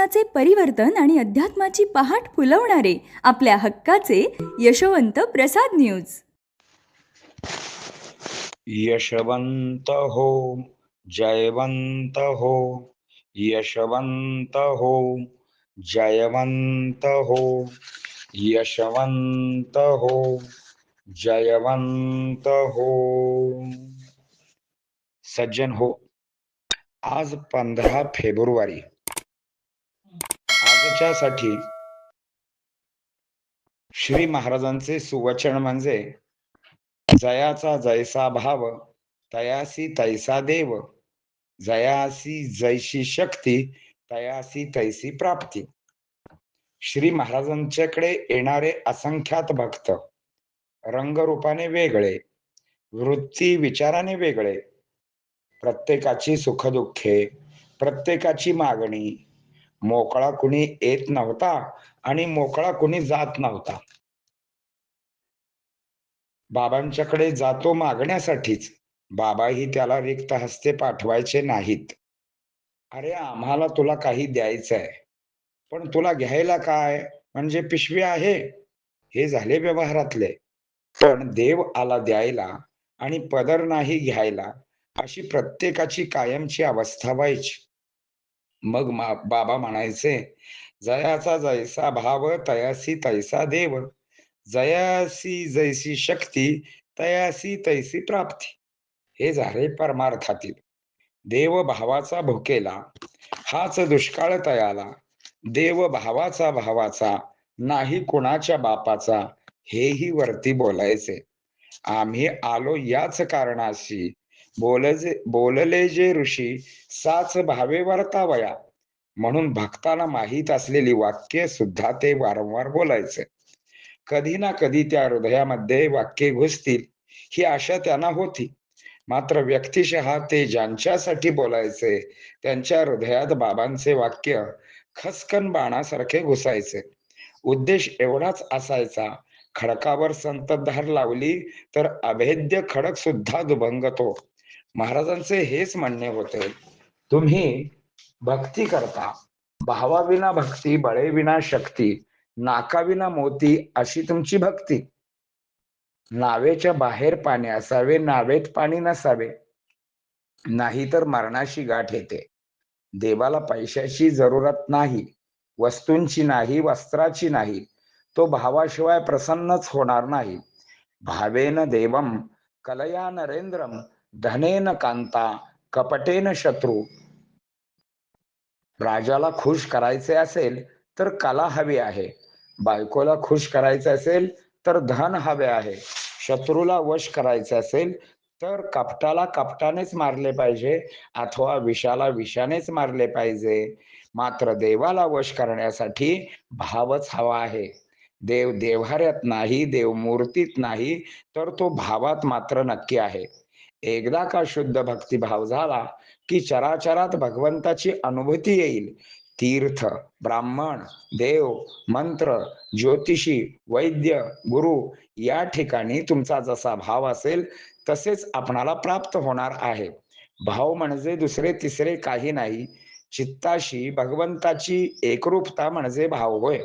जीवनाचे परिवर्तन आणि अध्यात्माची पहाट फुलवणारे आपल्या हक्काचे यशवंत प्रसाद न्यूज. यशवंत हो जयवंत हो यशवंत हो जयवंत हो यशवंत हो जयवंत हो। सज्जन हो आज पंधरा फेब्रुवारी। आजच्यासाठी श्री महाराजांचे सुवचन म्हणजे जयाचा जैसा भाव तयासी तैसा देव जयासी जैशी शक्ती तयासी तैसी प्राप्ती. श्री महाराजांच्याकडे येणारे असंख्यात भक्त रंगरूपाने वेगळे वृत्ती विचाराने वेगळे प्रत्येकाची सुखदुःखे प्रत्येकाची मागणी मोकळा कुणी येत नव्हता आणि मोकळा कुणी जात नव्हता. बाबांच्याकडे जातो मागण्यासाठीच. बाबाही त्याला रिक्त हस्ते पाठवायचे नाहीत. अरे आम्हाला तुला काही द्यायचं आहे पण तुला घ्यायला काय? म्हणजे पिशवी आहे. हे झाले व्यवहारातले. पण देव आला द्यायला आणि पदर नाही घ्यायला अशी प्रत्येकाची कायमची अवस्था व्हायची. मग मा बाबा म्हणायचे जयाचा जैसा भाव तयासी तैसा देव. जयासी जैसी शक्ती तयासी तैसी प्राप्ती. हे झाले परमार्थातील. देव भावाचा भुकेला हाच दुष्काळ तयाला. देव भावाचा भावाचा नाही कुणाच्या बापाचा हेही वरती बोलायचे. आम्ही आलो याच कारणाशी बोलजे बोलले जे ऋषी साच भावे वर्तावया म्हणून भक्ताला माहीत असलेली वाक्य सुद्धा ते वारंवार बोलायचे. कधी ना कधी त्या हृदयामध्ये वाक्ये घुसतील ही आशा त्यांना होती. मात्र व्यक्तिशः ते ज्यांच्यासाठी बोलायचे त्यांच्या हृदयात बाबांचे वाक्य खसकन बाणासारखे घुसायचे. उद्देश एवढाच असायचा खडकावर संततधार लावली तर अभेद्य खडक सुद्धा दुभंगतो. महाराजांचे हेच म्हणणे होते तुम्ही भक्ती करता भावाविना भक्ती बळेविना शक्ती नाकाविना मोती अशी तुमची भक्ती. नावेच्या बाहेर पाणी असावे नावेत पाणी नसावे. नाही तर मरणाशी गाठ येते. देवाला पैशाची जरूरत नाही वस्तूंची नाही वस्त्राची नाही तो भावाशिवाय प्रसन्नच होणार नाही. भावेन देवम कलया नरेंद्रम धनेन कांता कपटेन शत्रू. राजाला खुश करायचे असेल तर कला हवी आहे. बायकोला खुश करायचे असेल तर धन हवे आहे. शत्रूला वश करायचे असेल तर कपटाला कपटानेच मारले पाहिजे अथवा विषाला विषानेच मारले पाहिजे. मात्र देवाला वश करण्यासाठी भावच हवा आहे. देव देव्हाऱ्यात नाही देव मूर्तीत नाही तर तो भावात मात्र नक्की आहे. एकदा का शुद्ध भक्तिभाव झाला की चराचरात भगवंताची अनुभूती येईल. तीर्थ ब्राह्मण देव मंत्र ज्योतिषी वैद्य गुरु या ठिकाणी तुमचा जसा भाव असेल तसेच आपणाला प्राप्त होणार आहे. भाव म्हणजे दुसरे तिसरे काही नाही. चित्ताशी भगवंताची एकरूपता म्हणजे भाव होय.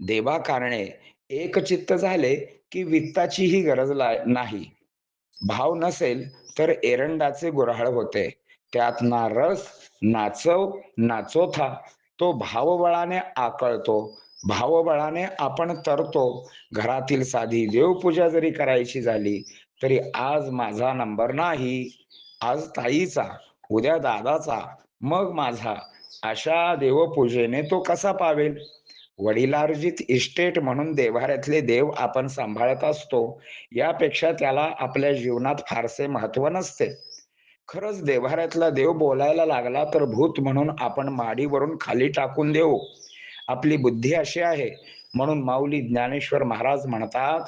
देवा कारणे एक चित्त झाले की वित्ताचीही गरज नाही. भाव नसेल तर एरंडाचे गुऱ्हाळ होते. त्यात ना रस नाचव नाचोथा तो भावबळाने आकळतो. भावबळाने आपण तरतो. घरातील साधी देवपूजा जरी करायची झाली तरी आज माझा नंबर नाही. आज ताईचा उद्या दादाचा मग माझा. अशा देवपूजेने तो कसा पावेल? वडिलार्जित इस्टेट म्हणून देव्हाऱ्यातले देव आपण सांभाळत असतो यापेक्षा त्याला आपल्या जीवनात फारसे महत्त्व नसते. खरंच देव्हाऱ्यातला देव बोलायला लागला तर भूत म्हणून आपण माडीवरून खाली टाकून देऊ. आपली बुद्धी अशी आहे म्हणून माऊली ज्ञानेश्वर महाराज म्हणतात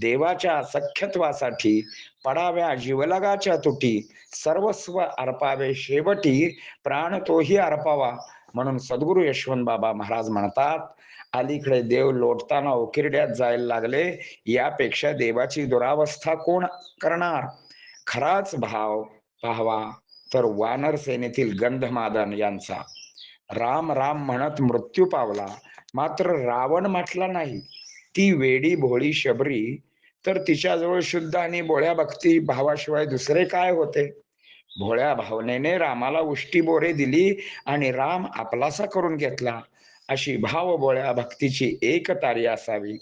देवाच्या सख्यत्वासाठी पडाव्या जीवलगाच्या तुटी सर्वस्व अर्पावे शेवटी प्राण तोही अर्पावा. म्हणून सद्गुरु यशवंत बाबा महाराज म्हणतात अलीकडे देव लोटताना उकिरड्यात जायला लागले यापेक्षा देवाची दुरावस्था कोण करणार? खराच भाव पाहावा तर वानर सेनेतील गंधमादन यांचा. राम राम म्हणत मृत्यू पावला मात्र रावण म्हटला नाही. ती वेडी भोळी शबरी तर तिच्याजवळ शुद्ध आणि बोळ्या भक्ती भावाशिवाय दुसरे काय होते? भोळ्या भावनेने रामाला उष्टी बोरे दिली आणि राम आपलासा करून घेतला. अशी भाव भोळ्या भक्तीची एक तारी असावी.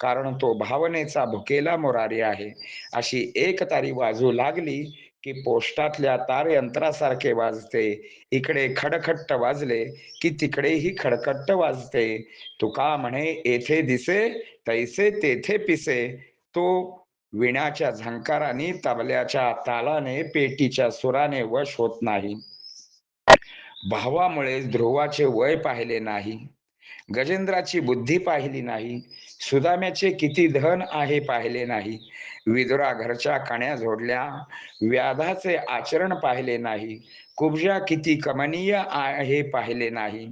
कारण तो भावनेचा भुकेला मोरारी आहे. अशी एक तारी वाजू लागली की पोस्टातल्या तार यंत्रासारखे वाजते. इकडे खडखट्ट वाजले की तिकडेही खडखट्ट वाजते. तुका म्हणे येथे दिसे तैसे तेथे पिसे. तो विणाच्या झंकाराने तबल्याच्या तालाने पेटीच्या सुराने वश होत नाही. भावामुळे ध्रुवाचे वय पाहिले नाही. गजेंद्राची बुद्धी पाहिली नाही. सुदाम्याचे किती धन आहे पाहिले नाही. विदुरा घरच्या कण्या जोडल्या. व्याधाचे आचरण पाहिले नाही. कुब्जा किती कमनीय आहे पाहिले नाही.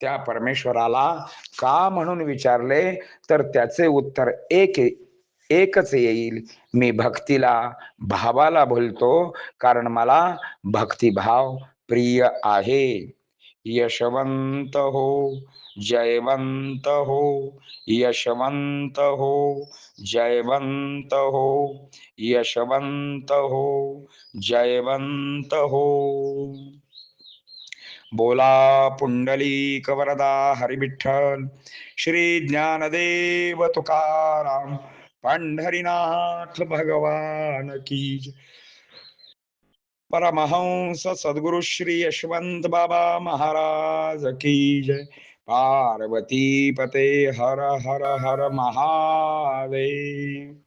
त्या परमेश्वराला का म्हणून विचारले? तर त्याचे उत्तर एक एकच येईल. मी भक्तीला भावाला बोलतो कारण मला भक्तिभाव प्रिय आहे. यशवंत हो जयवंत हो यशवंत हो जयवंत हो यशवंत हो जयवंत हो. बोला पुंडली वरदा हरिविठ्ठल श्री ज्ञानदेव तुकाराम. पंढरीनाथ भगवान की जय. परमहंस सद्गुरु श्री यशवंत बाबा महाराज की जय पार्वती पते हर हर हर महादेव